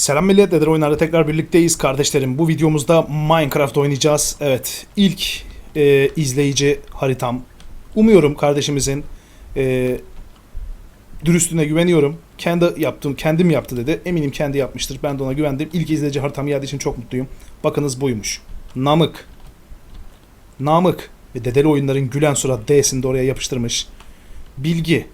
Selam millet, Nedir Oyunlar'da tekrar birlikteyiz kardeşlerim. Bu videomuzda Minecraft oynayacağız. Evet, ilk e, izleyici haritam. Umuyorum kardeşimizin e, dürüstlüğüne güveniyorum. Kendi yaptım, kendim yaptı dedi. Eminim kendi yapmıştır. Ben de ona güvendim. İlk izleyici haritam geldiği için çok mutluyum. Bakınız buymuş. Namık. Namık. Ve Dedeli Oyunlar'ın gülen surat D'sini de oraya yapıştırmış. Bilgi.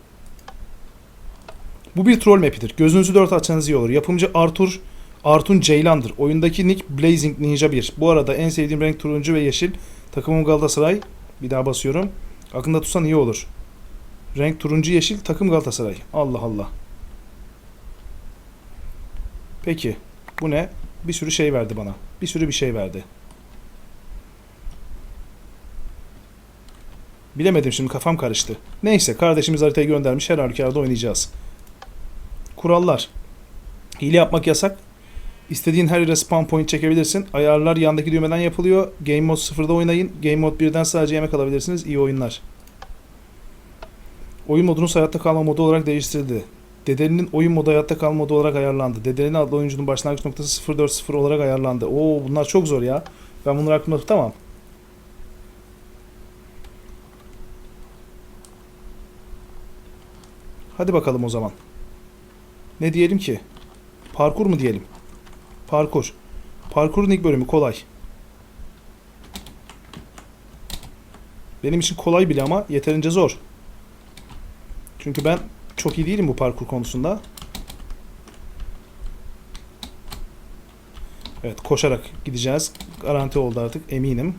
Bu bir troll map'idir. Gözünüzü dört açsanız iyi olur. Yapımcı Arthur Artun Ceylan'dır. Oyundaki nick Blazing Ninja 1. Bu arada en sevdiğim renk turuncu ve yeşil. Takımım Galatasaray. Bir daha basıyorum. Aklında tutsan iyi olur. Renk turuncu yeşil takım Galatasaray. Allah Allah. Peki. Bu ne? Bir sürü şey verdi bana. Bir sürü bir şey verdi. Bilemedim şimdi kafam karıştı. Neyse kardeşimiz haritayı göndermiş. Her halükarda oynayacağız. Kurallar. Hile yapmak yasak. İstediğin her yere spawn point çekebilirsin. Ayarlar yandaki düğmeden yapılıyor. Game mode 0'da oynayın. Game mode 1'den sadece yemek alabilirsiniz. İyi oyunlar. Oyun modunuz hayatta kalma modu olarak değiştirildi. Dedelinin oyun modu hayatta kalma modu olarak ayarlandı. Dedelinin adlı oyuncunun başlangıç noktası 040 olarak ayarlandı. Oo bunlar çok zor ya. Ben bunları aklımda tutamam. Hadi bakalım o zaman. Ne diyelim ki? Parkur mu diyelim? Parkur. Parkurun ilk bölümü kolay. Benim için kolay bile ama yeterince zor. Çünkü ben çok iyi değilim bu parkur konusunda. Evet koşarak gideceğiz. Garanti oldu artık eminim.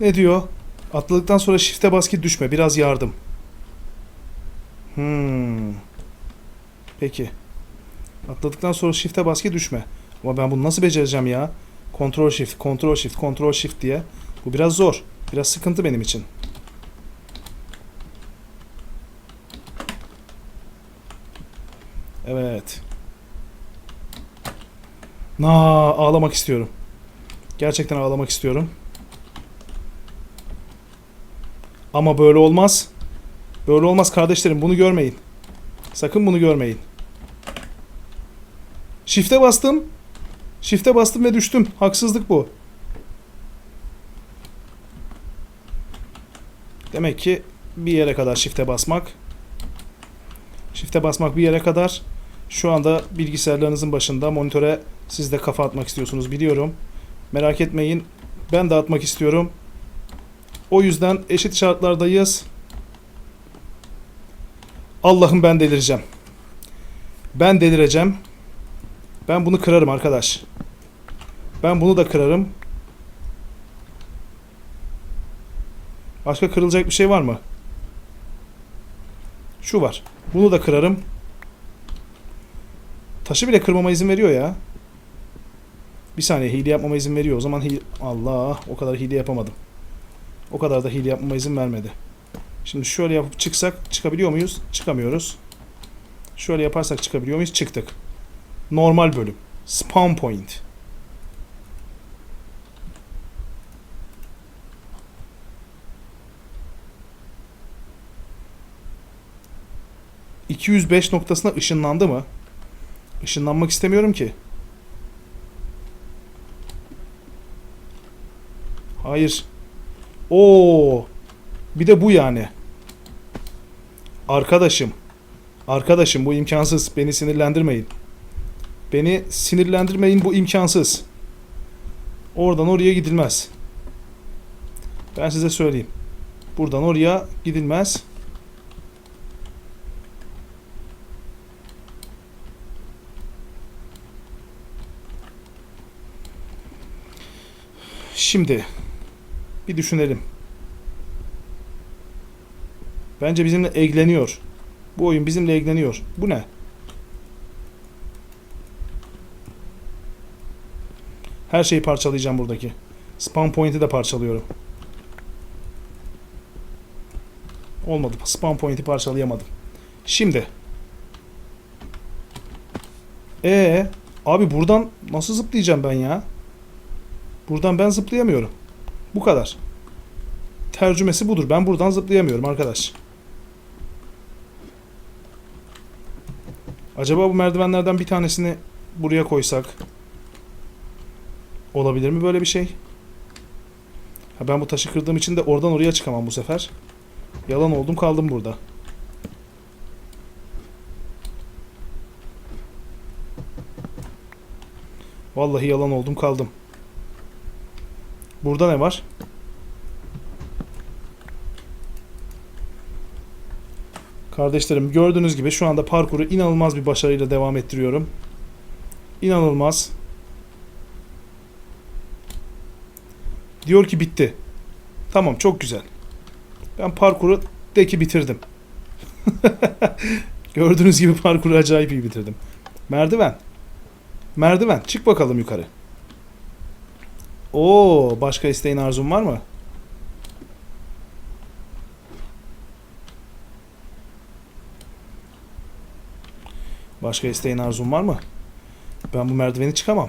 Ne diyor? Atladıktan sonra shift'e bas ki düşme. Biraz yardım. Hmm. Peki. Atladıktan sonra shift'e bas ki düşme. Ama ben bunu nasıl becereceğim ya? Control shift, control shift, control shift diye. Bu biraz zor. Biraz sıkıntı benim için. Evet. Na ağlamak istiyorum. Gerçekten ağlamak istiyorum. Ama böyle olmaz. Böyle olmaz kardeşlerim. Bunu görmeyin. Sakın bunu görmeyin. Shift'e bastım. Shift'e bastım ve düştüm. Haksızlık bu. Demek ki bir yere kadar shift'e basmak. Shift'e basmak bir yere kadar. Şu anda bilgisayarlarınızın başında monitöre siz de kafa atmak istiyorsunuz biliyorum. Merak etmeyin. Ben de atmak istiyorum. O yüzden eşit şartlardayız. Allah'ım ben delireceğim. Ben delireceğim. Ben bunu kırarım arkadaş. Ben bunu da kırarım. Başka kırılacak bir şey var mı? Şu var. Bunu da kırarım. Taşı bile kırmama izin veriyor ya. Bir saniye hile yapmama izin veriyor. O zaman hile... Allah o kadar hile yapamadım. O kadar da hile yapmama izin vermedi. Şimdi şöyle yapıp çıksak çıkabiliyor muyuz? Çıkamıyoruz. Şöyle yaparsak çıkabiliyor muyuz? Çıktık. Normal bölüm. Spawn point. ...205 noktasına ışınlandı mı? Işınlanmak istemiyorum ki. Hayır. Oo. Bir de bu yani. Arkadaşım. Arkadaşım bu imkansız. Beni sinirlendirmeyin. Beni sinirlendirmeyin bu imkansız. Oradan oraya gidilmez. Ben size söyleyeyim. Buradan oraya gidilmez. Şimdi bir düşünelim. Bence bizimle egleniyor. Bu oyun bizimle egleniyor. Bu ne? Her şeyi parçalayacağım buradaki. Spawn point'i de parçalıyorum. Olmadı. Spawn point'i parçalayamadım. Şimdi. Ee, abi buradan nasıl zıplayacağım ben ya? Buradan ben zıplayamıyorum. Bu kadar. Tercümesi budur. Ben buradan zıplayamıyorum arkadaş. Acaba bu merdivenlerden bir tanesini buraya koysak olabilir mi böyle bir şey? Ha ben bu taşı kırdığım için de oradan oraya çıkamam bu sefer. Yalan oldum kaldım burada. Vallahi yalan oldum kaldım. Burada ne var? Kardeşlerim gördüğünüz gibi şu anda parkuru inanılmaz bir başarıyla devam ettiriyorum. İnanılmaz. Diyor ki bitti. Tamam çok güzel. Ben parkuru de ki bitirdim. Gördüğünüz gibi parkuru acayip iyi bitirdim. Merdiven. Merdiven. Çık bakalım yukarı. Oo, başka isteğin arzun var mı? Başka isteğin arzun var mı? Ben bu merdiveni çıkamam.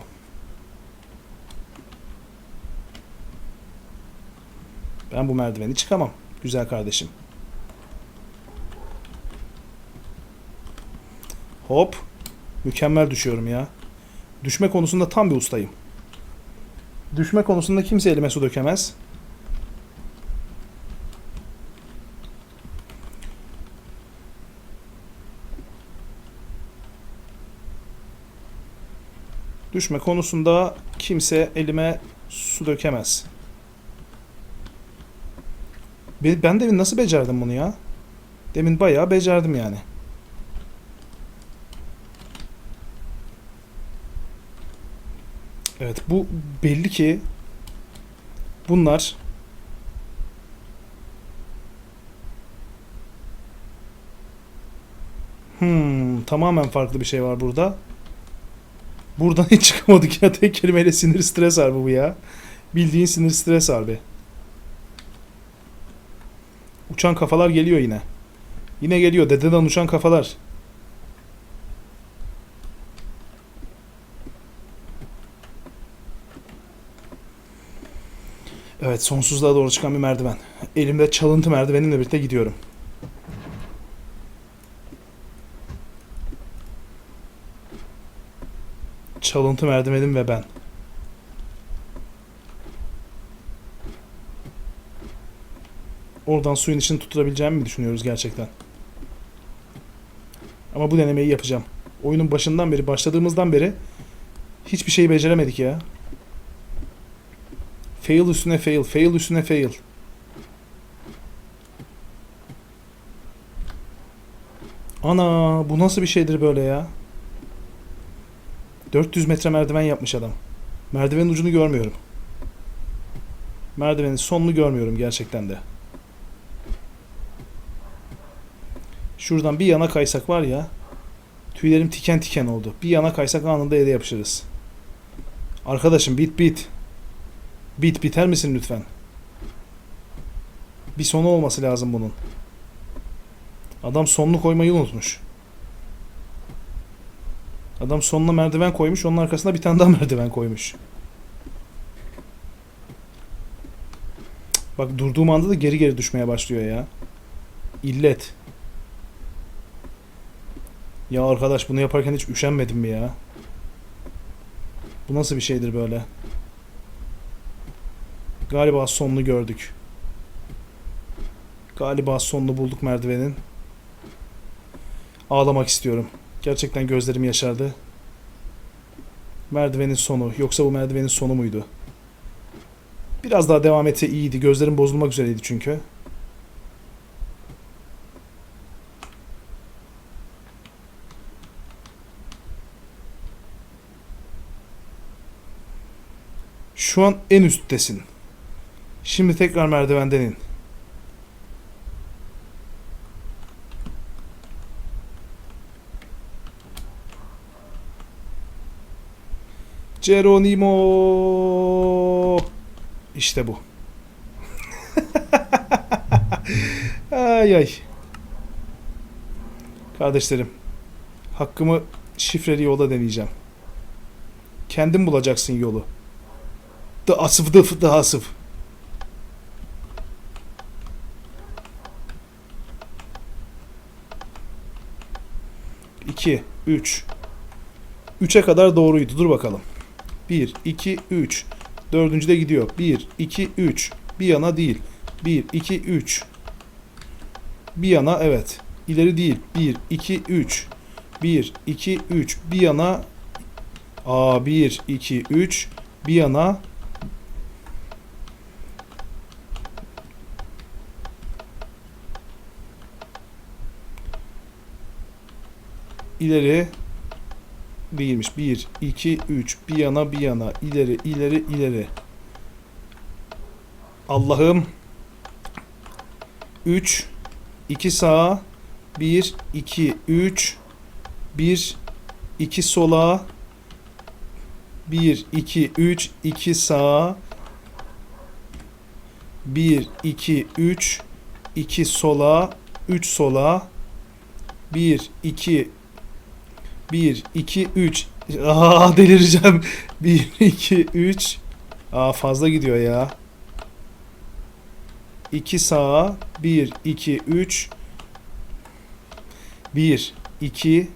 Ben bu merdiveni çıkamam. Güzel kardeşim. Hop. Mükemmel düşüyorum ya. Düşme konusunda tam bir ustayım. Düşme konusunda kimse elime su dökemez. Düşme konusunda kimse elime su dökemez. Be- Ben demin nasıl becerdim bunu ya? Demin bayağı becerdim yani. Evet bu belli ki bunlar Hmm, tamamen farklı bir şey var burada. Buradan hiç çıkamadık ya. Tek kelimeyle sinir stres harbi bu ya. Bildiğin sinir stres harbi. Uçan kafalar geliyor yine. Yine geliyor. Dededen uçan kafalar. Evet sonsuzluğa doğru çıkan bir merdiven. Elimde çalıntı merdivenimle birlikte gidiyorum. Çalıntı merdivenim ve ben. Oradan suyun içini tutturabileceğimi mi düşünüyoruz gerçekten? Ama bu denemeyi yapacağım. Oyunun başından beri, başladığımızdan beri hiçbir şeyi beceremedik ya. Fail üstüne fail, fail üstüne fail. Ana bu nasıl bir şeydir böyle ya? 400 metre merdiven yapmış adam. Merdivenin ucunu görmüyorum. Merdivenin sonunu görmüyorum gerçekten de. Şuradan bir yana kaysak var ya. Tüylerim tiken tiken oldu. Bir yana kaysak anında yere yapışırız. Arkadaşım bit bit. Bit biter misin lütfen? Bir sonu olması lazım bunun. Adam sonunu koymayı unutmuş. Adam sonuna merdiven koymuş, onun arkasına bir tane daha merdiven koymuş. Bak durduğum anda da geri geri düşmeye başlıyor ya. İllet. Ya arkadaş bunu yaparken hiç üşenmedim mi ya? Bu nasıl bir şeydir böyle? Galiba sonunu gördük. Galiba sonunu bulduk merdivenin. Ağlamak istiyorum. Gerçekten gözlerim yaşardı. Merdivenin sonu. Yoksa bu merdivenin sonu muydu? Biraz daha devam etse iyiydi. Gözlerim bozulmak üzereydi çünkü. Şu an en üsttesin. Şimdi tekrar merdivenden in. Geronimo. İşte bu. ay ay. Kardeşlerim. Hakkımı şifreli yola deneyeceğim. Kendin bulacaksın yolu. The asıf the, the asıf. 2, 3. 3'e kadar doğruydu. Dur bakalım. 1, 2, 3. Dördüncü de gidiyor. 1, 2, 3. Bir yana değil. 1, 2, 3. Bir yana evet. İleri değil. 1, 2, 3. 1, 2, 3. Bir yana. Aa 1, 2, 3. Bir yana. İleri değilmiş. 1, 2, 3. Bir yana bir yana. İleri, ileri, ileri. Allah'ım. 3, 2 sağa. 1, 2, 3. 1, 2 sola. 1, 2, 3. 2 sağa. 1, 2, 3. 2 sola. 3 sola. 1, 2, 1, 2, 3. Aa delireceğim. 1, 2, 3. Aa fazla gidiyor ya. 2 sağa. 1, 2, 3. 1, 2.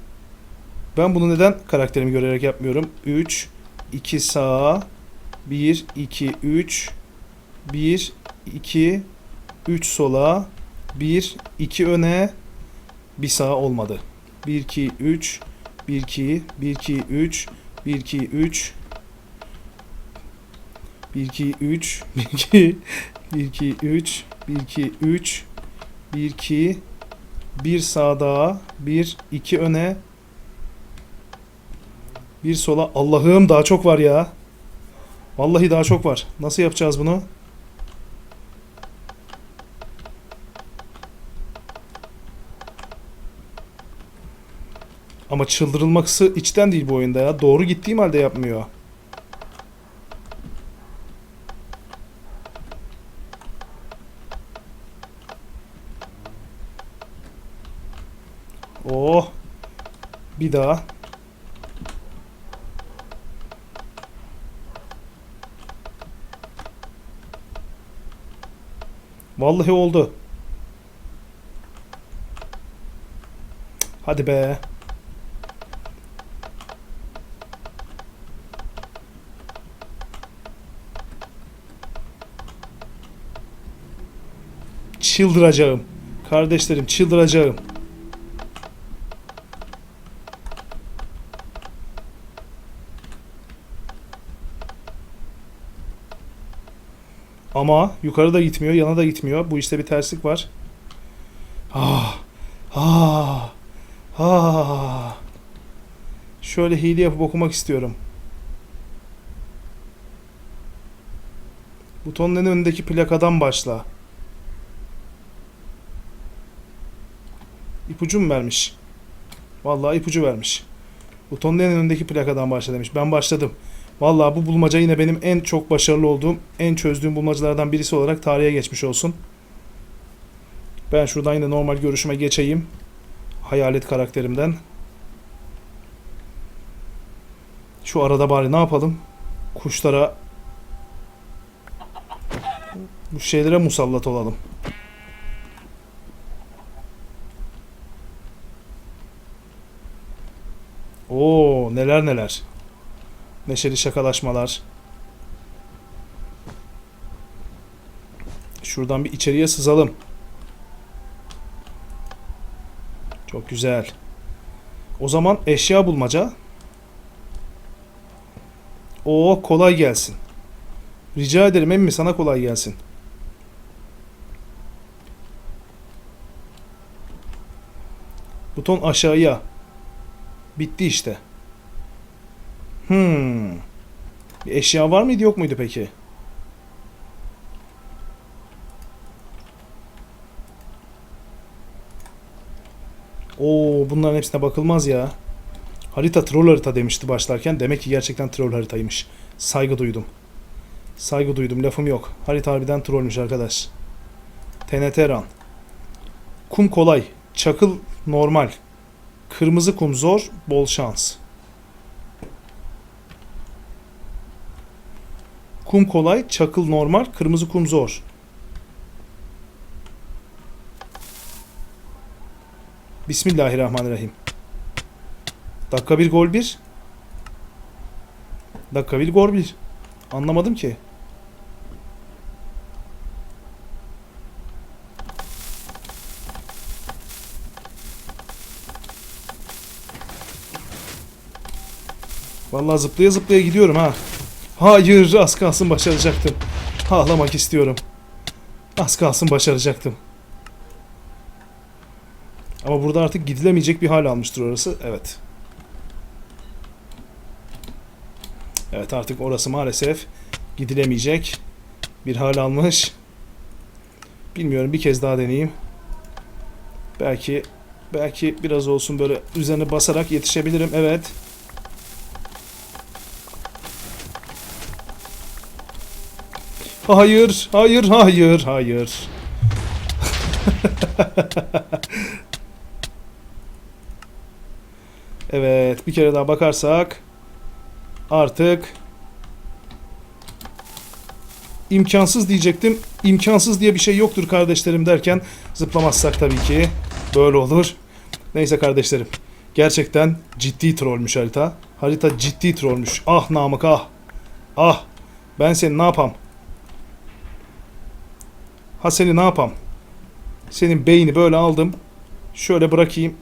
Ben bunu neden karakterimi görerek yapmıyorum? 3, 2 sağa. 1, 2, 3. 1, 2, 3 sola. 1, 2 öne. Bir sağa olmadı. 1, 2, 3. 1 2 1 2 3 1 2 3 1 2 3 1 2 1 2 3 1 2 3 1 2 1 sağda 1 2 öne bir sola Allah'ım daha çok var ya. Vallahi daha çok var. Nasıl yapacağız bunu? Ama çıldırılması içten değil bu oyunda ya. Doğru gittiğim halde yapmıyor. Oh. Bir daha. Vallahi oldu. Hadi be. Çıldıracağım. Kardeşlerim çıldıracağım. Ama yukarı da gitmiyor, yana da gitmiyor. Bu işte bir terslik var. Ah, ah, ah. Şöyle hile yapıp okumak istiyorum. Butonun en önündeki plakadan başla. İpucu mu vermiş? Vallahi ipucu vermiş. Butonun en önündeki plakadan başla demiş. Ben başladım. Vallahi bu bulmaca yine benim en çok başarılı olduğum, en çözdüğüm bulmacalardan birisi olarak tarihe geçmiş olsun. Ben şuradan yine normal görüşüme geçeyim. Hayalet karakterimden. Şu arada bari ne yapalım? Kuşlara bu şeylere musallat olalım. Neler neler. Neşeli şakalaşmalar. Şuradan bir içeriye sızalım. Çok güzel. O zaman eşya bulmaca. Oo kolay gelsin. Rica ederim emmi sana kolay gelsin. Buton aşağıya. Bitti işte. Hmm. Bir eşya var mıydı yok muydu peki? Oo bunların hepsine bakılmaz ya. Harita troll harita demişti başlarken. Demek ki gerçekten troll haritaymış. Saygı duydum. Saygı duydum. Lafım yok. Harita harbiden trollmüş arkadaş. TNT run. Kum kolay. Çakıl normal. Kırmızı kum zor. Bol şans. Kum kolay, çakıl normal, kırmızı kum zor. Bismillahirrahmanirrahim. Dakika bir gol bir. Dakika bir gol bir. Anlamadım ki. Vallahi zıplaya zıplaya gidiyorum ha. Hayır az kalsın başaracaktım. Ağlamak istiyorum. Az kalsın başaracaktım. Ama burada artık gidilemeyecek bir hal almıştır orası. Evet. Evet artık orası maalesef gidilemeyecek bir hal almış. Bilmiyorum bir kez daha deneyeyim. Belki belki biraz olsun böyle üzerine basarak yetişebilirim. Evet. Hayır, hayır, hayır, hayır. evet, bir kere daha bakarsak artık imkansız diyecektim. İmkansız diye bir şey yoktur kardeşlerim derken zıplamazsak tabii ki böyle olur. Neyse kardeşlerim. Gerçekten ciddi trollmüş harita. Harita ciddi trollmüş. Ah Namık ah. Ah. Ben seni ne yapam? Ha seni ne yapam? Senin beyni böyle aldım. Şöyle bırakayım.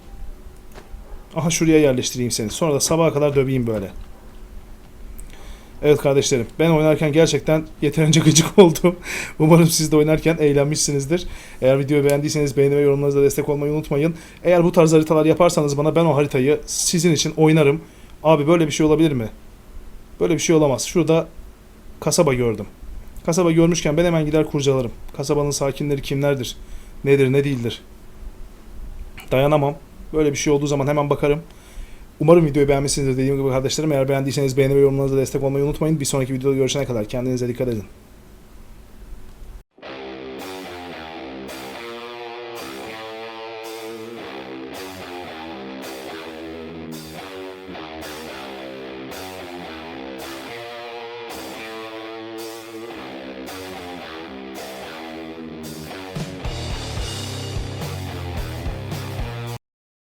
Aha şuraya yerleştireyim seni. Sonra da sabaha kadar döveyim böyle. Evet kardeşlerim. Ben oynarken gerçekten yeterince gıcık oldum. Umarım siz de oynarken eğlenmişsinizdir. Eğer videoyu beğendiyseniz beğeni ve yorumlarınızla destek olmayı unutmayın. Eğer bu tarz haritalar yaparsanız bana ben o haritayı sizin için oynarım. Abi böyle bir şey olabilir mi? Böyle bir şey olamaz. Şurada kasaba gördüm. Kasaba görmüşken ben hemen gider kurcalarım. Kasabanın sakinleri kimlerdir? Nedir ne değildir? Dayanamam. Böyle bir şey olduğu zaman hemen bakarım. Umarım videoyu beğenmişsinizdir dediğim gibi kardeşlerim. Eğer beğendiyseniz beğeni ve yorumlarınızla destek olmayı unutmayın. Bir sonraki videoda görüşene kadar kendinize dikkat edin.